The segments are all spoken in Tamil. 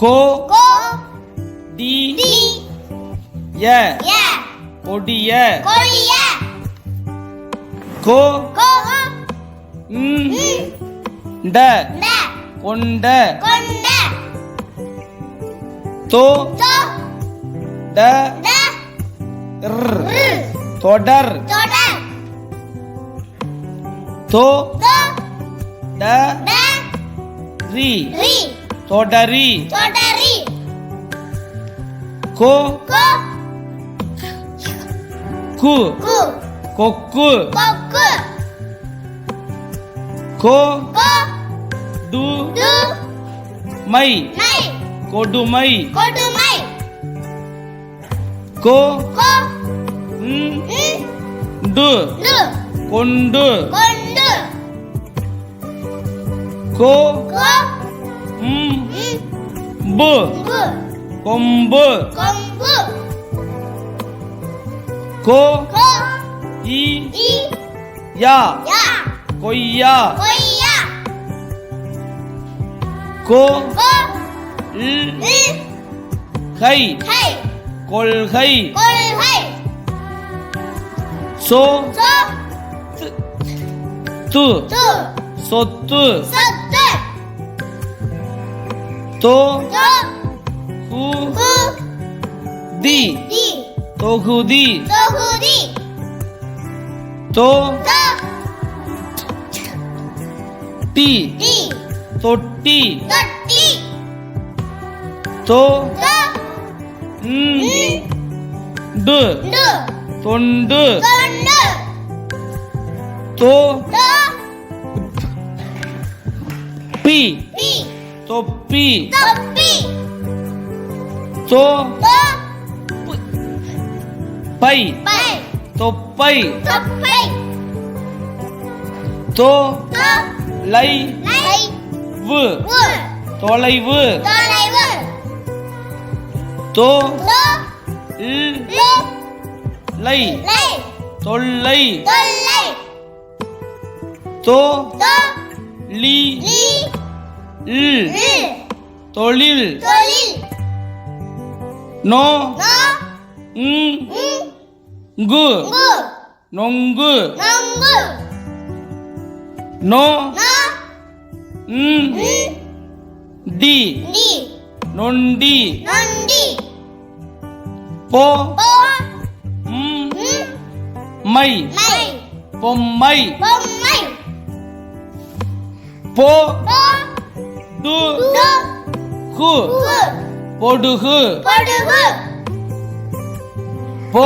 கோ டி ய கொடிய கோ ட கொண்ட தோ ட தொடர் தோ ட ரி தொடரி தொடரி கோ கோ கு கு கொக்கு கொக்கு கோ கோ டு டு மை மை கொடுமை கொடுமை கோ கோ ம் ம் டு டு கொண்டு கொண்டு கோ கோ ம். ம். பு பு கொம்பு. கொம்பு கோ. இ. யா. கொய்யா. கொய்யா. கோ. கோ. கொள்கை. கொள்கை. சோ. து. சொத்து. சொத்து. தொகுதி. தொகுதி. தோ தோ டி டி தொட்டி. தொட்டி. தோ டு தொண்டு. தோ பி தொப்பி தொப்பி. தோ. பை. பை. தொப்பை. தொப்பை. தோ. லை. வு. தொலைவு. தொலைவு. தோ. லு. தொல்லை. தொல்லை. தோ. ல். தொழில். நோ. நோ. ங் ம். கு. கு. நொங்கு. நோ. டி நொண்டி. போ. ம். பொம்மை. பொம்மை. போ. டு கு. பொடுகு. பொடுகு. போ.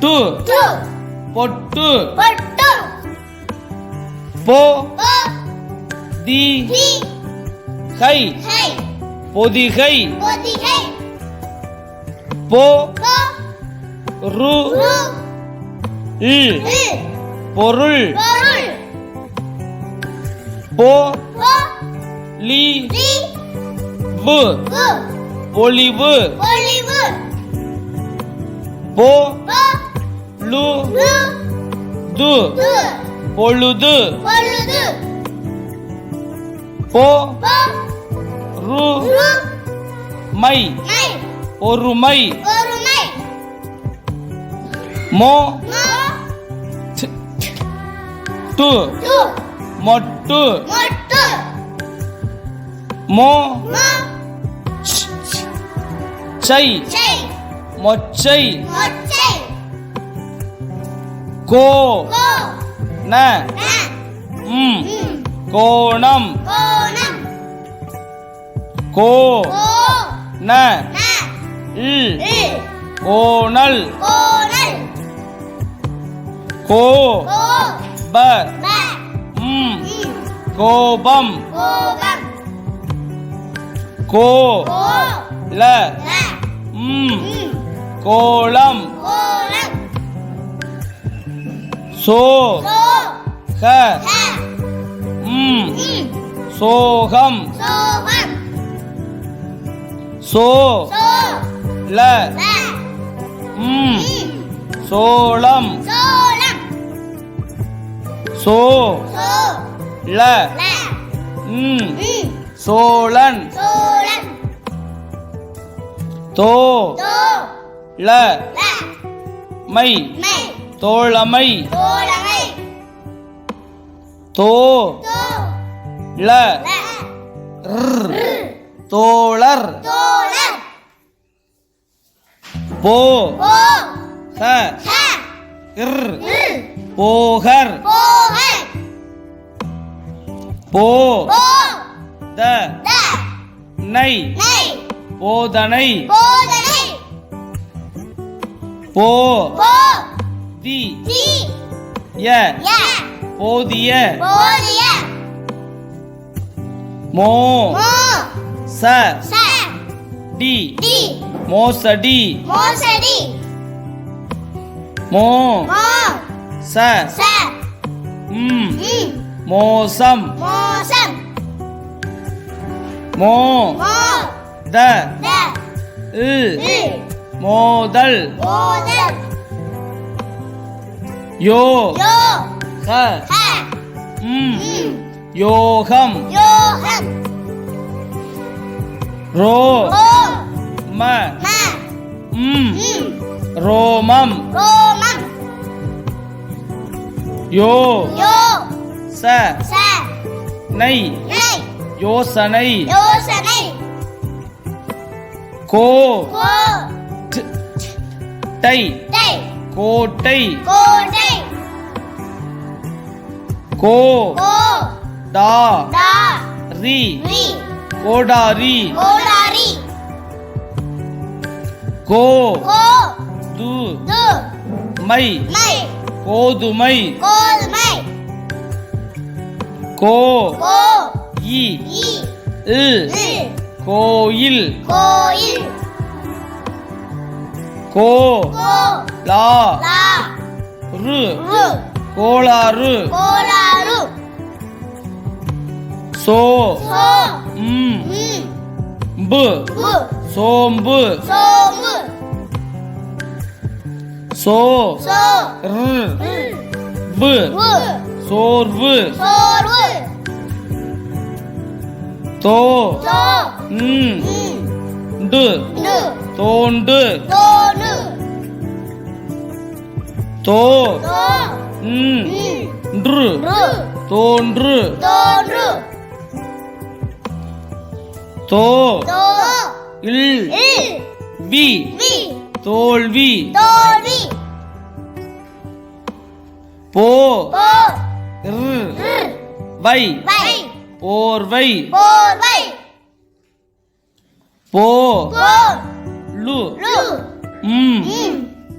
டு. பொட்டு. பொட்டு. போ. தி. கை பொதிகை. பொதிகை. போ. ரு. பொருள். போ. லி. லி. வு. கு பொலிவு பொலிவு போ. லு. து. து. பொழுது. போ. ரு. மை. மை. பொறுமை. பொறுமை. மோ. டு மொட்டு. மொட்டு. மோ. சை மொச்சை. மொச்சை. கோ. ந. ம். கோணம். கோணம். கோ. ந. இல். கோணல். கோ. ப. கோபம் கோபம் கோ கோ ல ல ம் ம் கோலம் கோலம் சோ சோ க ஹ ம் ம் சோகம் சோகம் சோ சோ ல ல ம் ம் சோளம் சோளம் சோ. ல. ம். சோழன். தோ. ல. மை. தோழமை. தோ. ல. தோழர். போ. போ ஹ இர். போகர். போ. த. நை. போதனை. போ. தி. ய. போதிய. மோ. ச. டி. டி. மோசடி. மோசடி. மோ. மோ. ச ம். மோசம். மோசம். மோ. த. இ மோதல். மோதல். யோ. யோ. ஹ. ம். யோகம். யோகம். ரோ. ம். ம். ரோமம். ரோமம். யோ யோ ச ச நை நை யோசனை யோசனை கோ கோ ட்- டை டை கோட்டை கோட்டை கோ கோ டா டா ரி ரி கோடாரி கோடாரி கோ கோ து து மை மை கோதுமை. கோதுமை. கோ கோ இ கோயில். கோயில். கோ கோ லா லா. ரு ரு. கோளாறு. கோலாரு சோ சோ ம். பு. சோம்பு. சோம்பு. சோ. சோர்வு. தோ. தோண்டு. தோ. தோன்று. தோ. இல். வி. தோல்வி. தோல்வி போ. வை. போர்வை. போ. லு. ம்.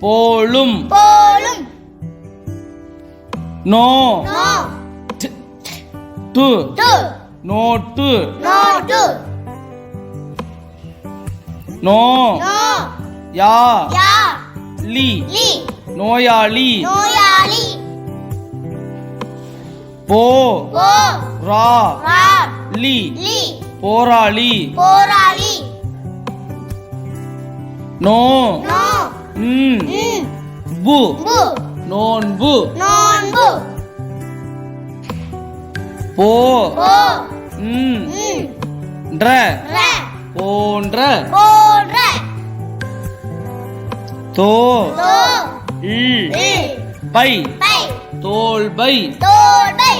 போலும். போலும். நோ. ட்- நோட்டு. நோட்டு. நோ. நோ. யா. யா. லி. லி. நோயாளி. நோயாளி. போ. ரா. லி. போராளி. போராளி. நோ. பு நோன்பு. நோன்பு. போ. போன்ற. போன்ற. தோ. பை. பை. தோல்பை தோல்பை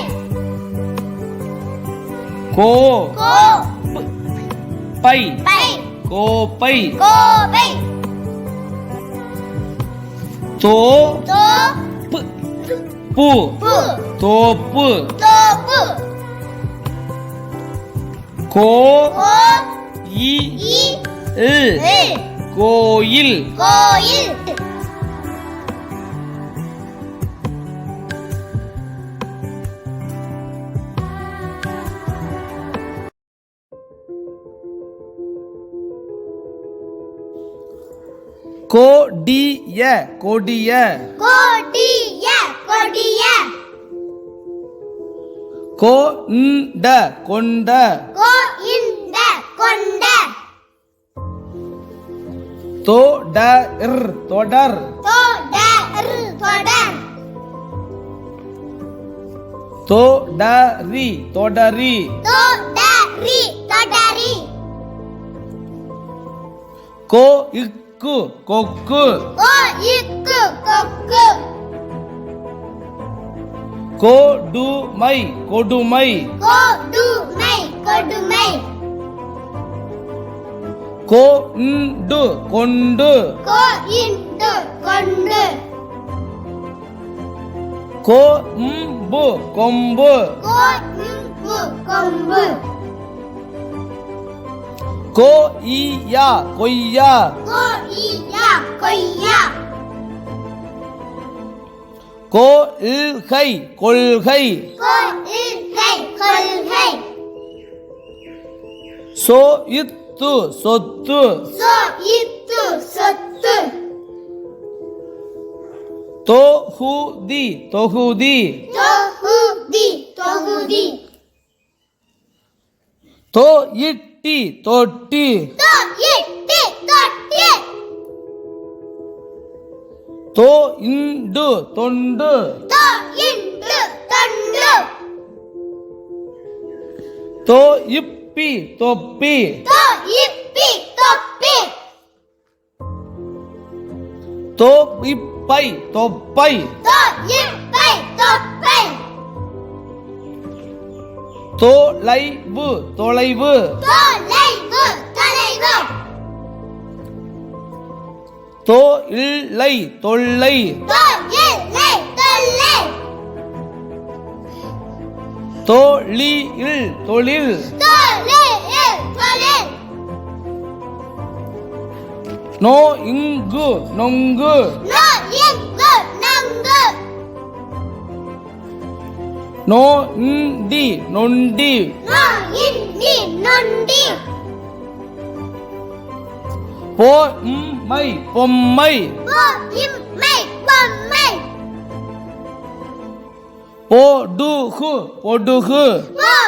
கோ. பை. பை. கோப்பை. கோபை தோ. தோ. பு. தோப்பு. தோப்பு. கோ. இ. கோயில். கோயில். கோடிய கொடிய. கொடிய கொடிய. கொண்ட கொண்ட. கோ இந்த கொண்ட. தொடர் தொடர். தொடர் தொடர். தொடரி தொடரி. தொடரி தொடரி. கோ இக்கு கொக்கு கொக்கு. கொடுமை கொடுமை. கொடுமை கொண்டு கொண்டு. கொண்டு. கொம்பு கொம்பு. கொம்பு. கொய்யா கொய்யா. கோயியா கொய்யா. கொள்கை கொள்கை. கொள்கை கொள்கை. சொத்து. சொத்து. தொகுதி தொகுதி. தொகுதி தொகுதி. தொயிட்டி தொட்டி தொயிட்டு தொட்டு. தோ இண்டு தொண்டு. தோ இப்பி தொப்பி. தொப்பி. தோ இப்பை தொப்பை. தொயிப்பை தொப்பை. தொலைவு தொலைவு. தோ இல்லை தொல்லை. தொல்லை. தொழில். நோ இங்கு நொங்கு. நொய்யங்கு நோ இண்டி நொண்டி நொய்யின்றி நொண்டி. பொம்மை பொடுகு.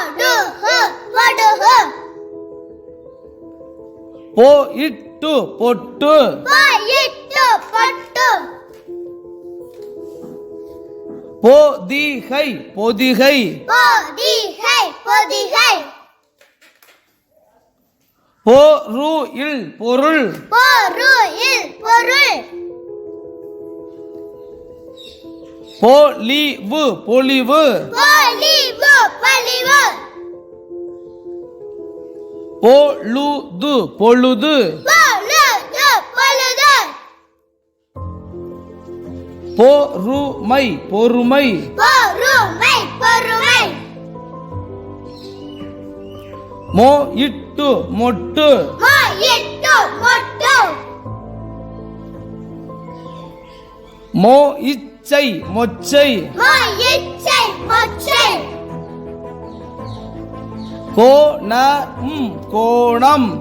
பொடுகு பொடுகு. பொயிட்டு பொட்டு. போயிட்டு பொட்டு. பொதிகை பொதிகை. பொதிகை பொதிகை. பொருள் பொருள். பொருள் பொருள். பொலிவு பொலிவு. பொலிவு பொலிவு. பொழுது பொழுது. பொழுது பொறுமை பொறுமை. மோ இட்டு மொட்டு. மோ இச்சை மொச்சை. கோணம்.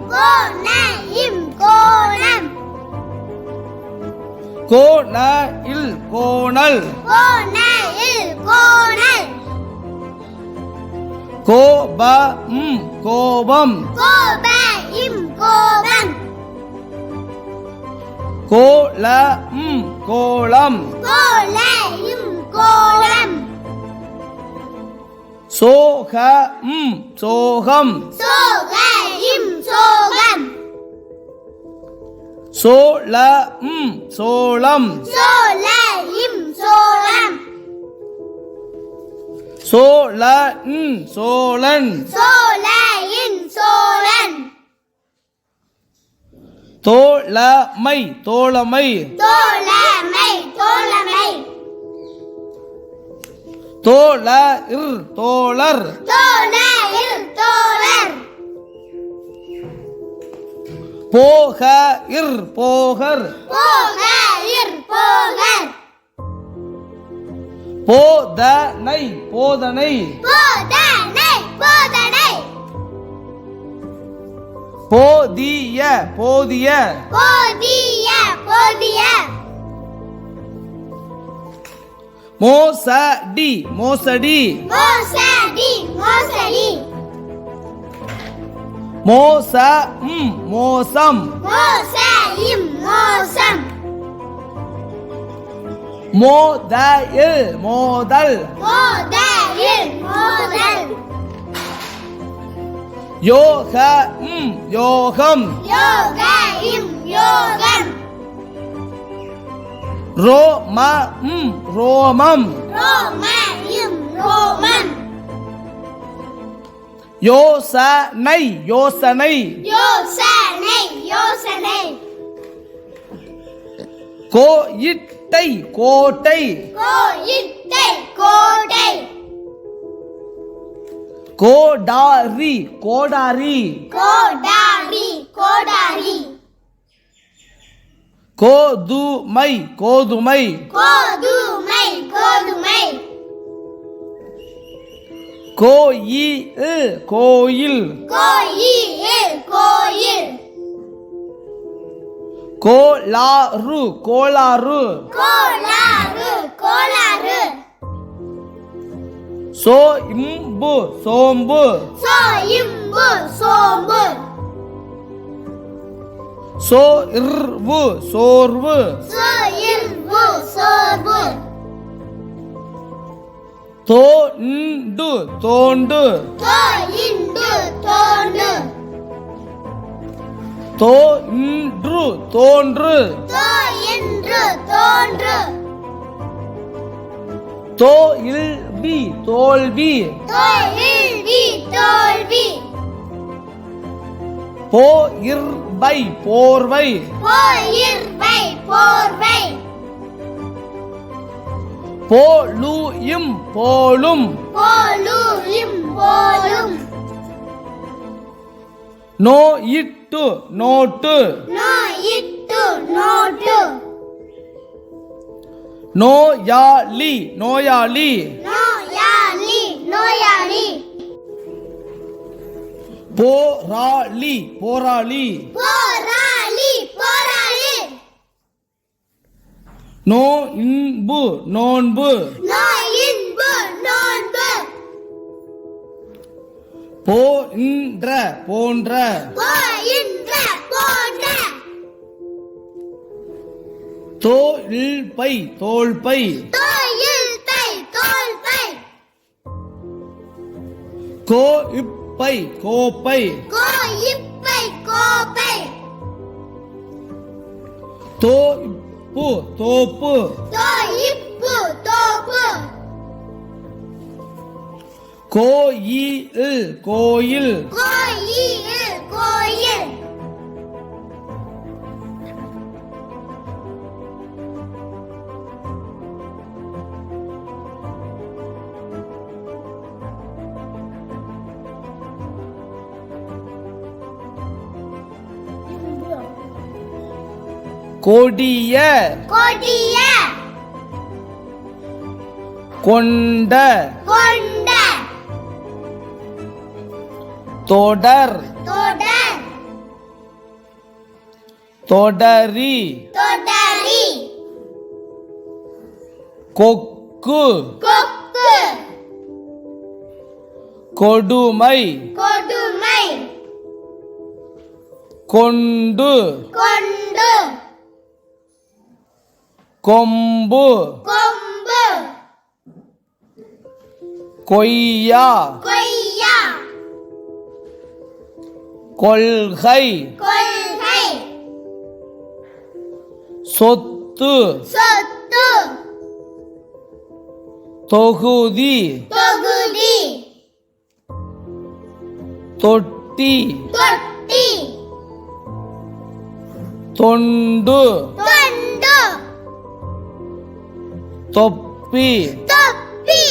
கோணம் கோணம். கோணல். கோணல். கோபம் கோபம். கோபம். கோலம் கோலம். கோலம். சோகம் சோகம். சோகையும் சோளம் சோளம். சோலையும் சோளம் சோழன் சோழன். சோலையின் சோழன். தோழமை தோழமை. தோழமை தோழமை. தோழர். தோழர் தோழர். தோழர் போகர். போகர். போதனை போதனை. போதிய போதிய. போதிய போதிய. மோசடி மோசடி. மோசடி மோசடி. மோசம் மோசம் மோசையும் மோசம் மோதல் மோதல் மோதல் இல் மோதல் யோக ம் யோகம் யோக இம் யோகம் ரோம ம் ரோமம் ரோம இம் ரோமம் யோசனை யோசனை. யோசனை யோசனை. கோயிட்டை கோட்டை. கோயிட்டை கோட்டை. கோடாரி கோடாரி. கோடாரி கோடாரி. கோதுமை கோதுமை. கோதுமை கோதுமை. கோயில் கோயில். கோயில் கோலாறு கோலாறு கோலாறு கோலாறு சோ இம்பு சோம்பு. சோயிம்பு சோம்பு. சோ இர்வு சோர்வு. சோயிம்பு சோர்வு. தோண்டு தோண்டு. தோயிண்டு தோண்டு தோன்று தோன்று. தோயின்று தோன்று. தோல்வி. தோல்வி தோல்வி. தோல்வி போர்வை. போர்வை போர்வை. போலும். போலும். போலும் நோட்டு. நோயிட்டு நோட்டு. நோயாளி நோயாளி. நோயாளி நோயாளி. போராளி போராளி. போராளி போராளி. நோ இன்பு நோன்பு. நோயின்பு நோன்பு. போன்ற போன்ற. போயின்ற போன்ற. தோல்பை தோல்பை. தோயில் தை தோல் பை கோப்பை. கோப்பை கோயிப்பை கோப்பை. தோப்பு தோப்பு தோயிப்பு தோப்பு. கோயில் கோயில். கோயில். கொடிய கொடிய கொண்ட கொண்ட தொடர் தொடர் தொடரி தொடரி கொக்கு கொக்கு கொடுமை கொடுமை கொண்டு கொண்டு கொம்பு. கொம்பு. கொய்யா. கொய்யா. கொள்கை. கொள்கை. சொத்து. சொத்து. தொகுதி. தொகுதி. தொட்டி. தொட்டி. தொண்டு. தொண்டு தொப்பி. தொப்பி.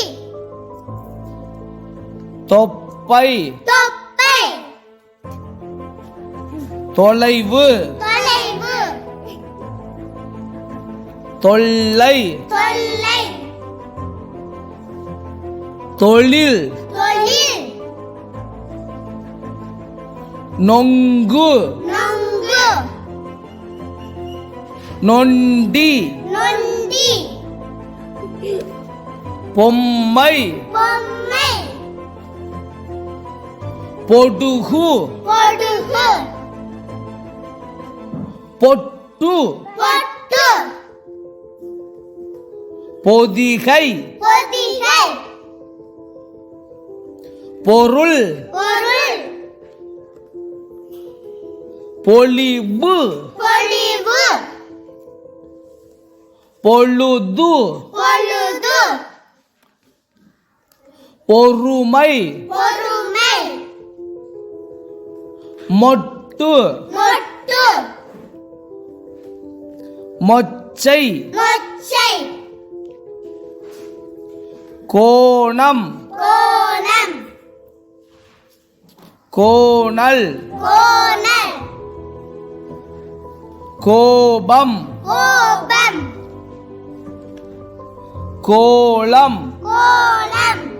தொப்பை. தொப்பை. தொலைவு. தொலைவு. தொல்லை. தொல்லை. தொழில். தொழில். நொங்கு. நொங்கு. நொண்டி. பொம்மை. பொடுகு. பொட்டு. பொதிகை. பொருள். பொலிவு. பொழுது. பொழுது. பொறுமை. பொறுமை. மொட்டு. மொட்டு. மொச்சை. மொச்சை. கோணம். கோணம். கோணல். கோணல். கோபம். கோபம். கோலம். கோலம்.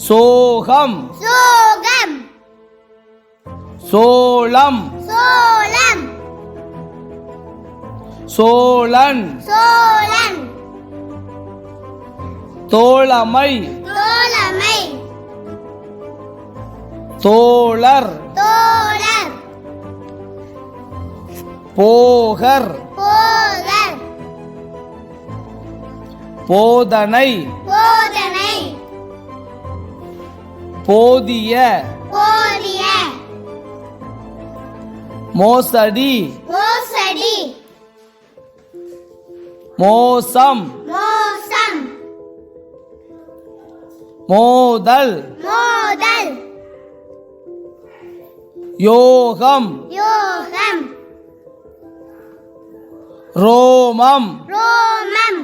சோகம். சோகம். சோளம். சோளம். சோழன். சோழன் தோழமை. தோழமை. தோழர். தோழர். போகர். போகர். போதனை போதனை. போதிய போதிய மோசடி மோசடி மோசம் மோசம் மோதல் மோதல் யோகம் யோகம் ரோமம் ரோமம்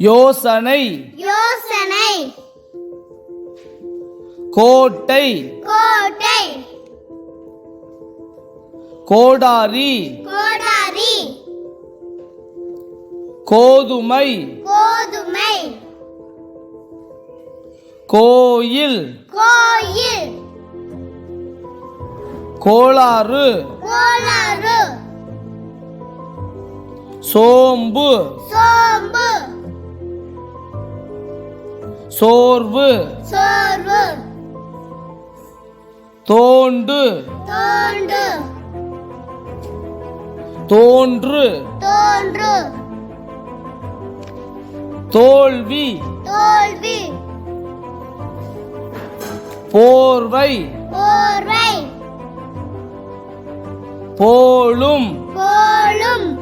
யோசனை யோசனை கோட்டை. கோட்டை. கோடாரி. கோடாரி. கோதுமை. கோதுமை. கோயில். கோயில். கோளாறு. கோளாறு. சோம்பு. சோம்பு. சோர்வு. சோர்வு. தோண்டு தோன்று. தோன்று. தோல்வி. தோல்வி. போர்வை. போர்வை. போலும். போலும்.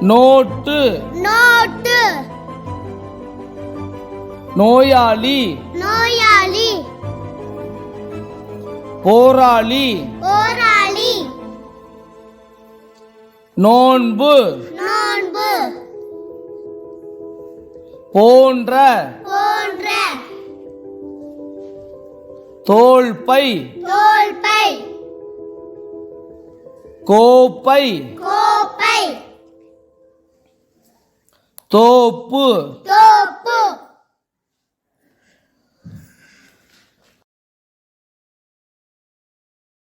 நோட்டு. நோட்டு. நோயாளி. நோயாளி போராளி. போராளி. நோன்பு. நோன்பு. போன்ற. போன்ற. தோல்பை. தோல்பை. கோப்பை. கோப்பை. தோப்பு. தோப்பு.